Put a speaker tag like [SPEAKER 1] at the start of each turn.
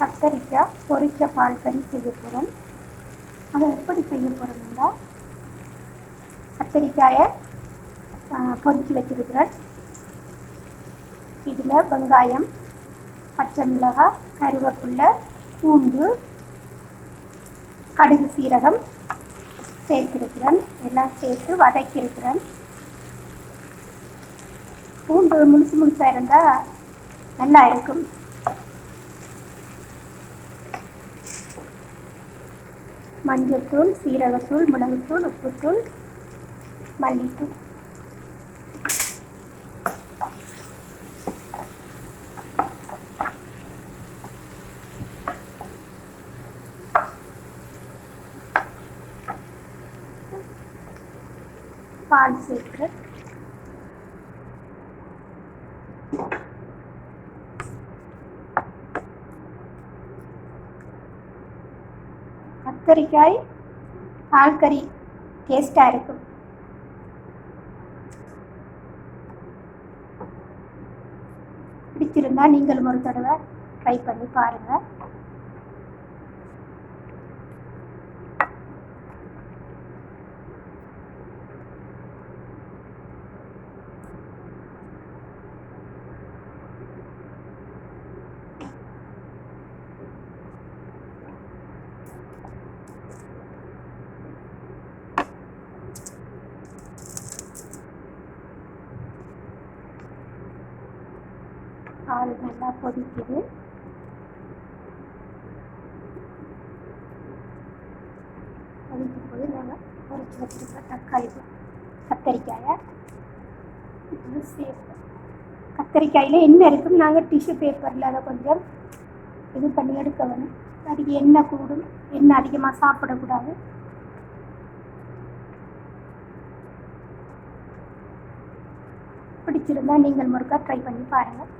[SPEAKER 1] கத்தரிக்காய் பொரிச்ச பால் கறி செய்ய போகிறோம் அதை எப்படி செய்ய போகிறோம்னா கத்தரிக்காயை பொரிச்சு வச்சிருக்கிறேன் இதில் வெங்காயம் பச்சை மிளகாய் கருவேப்பிலை பூண்டு கடுகு சீரகம் சேர்த்திருக்கிறேன். எல்லாம் சேர்த்து வதக்கியிருக்கிறேன். பூண்டு முழுசு முழுசாக இருந்தால் நல்லா இருக்கும். மஞ்சத்தூள் சீரகத்தூள் மிளகுத்தூள் உப்புத்தூள் மல்லித்தூள். பால் சேர்க்கிறேன். கத்தரிக்காய் பால் கறி டேஸ்டாக இருக்கும். பிடிச்சிருந்தா நீங்களும் ஒரு தடவை ட்ரை பண்ணி பாருங்கள் பால் நல்லா கொதிக்குது கொதிக்கும் போது நாங்கள் பொரிச்சு வச்சுருக்க தக்காளி கத்தரிக்காயை இது சேர்ப்போம் கத்தரிக்காயில் என்ன இருக்கும் நாங்கள் டிஷ்யூ பேப்பரில் அதை கொஞ்சம் இது பண்ணி எடுக்க வேணும் அதுக்கு எண்ணெய் கூடும். எண்ணெய் அதிகமாக சாப்பிடக்கூடாது. பிடிச்சிருந்தா நீங்கள் முறுக்கா ட்ரை பண்ணி பாருங்கள்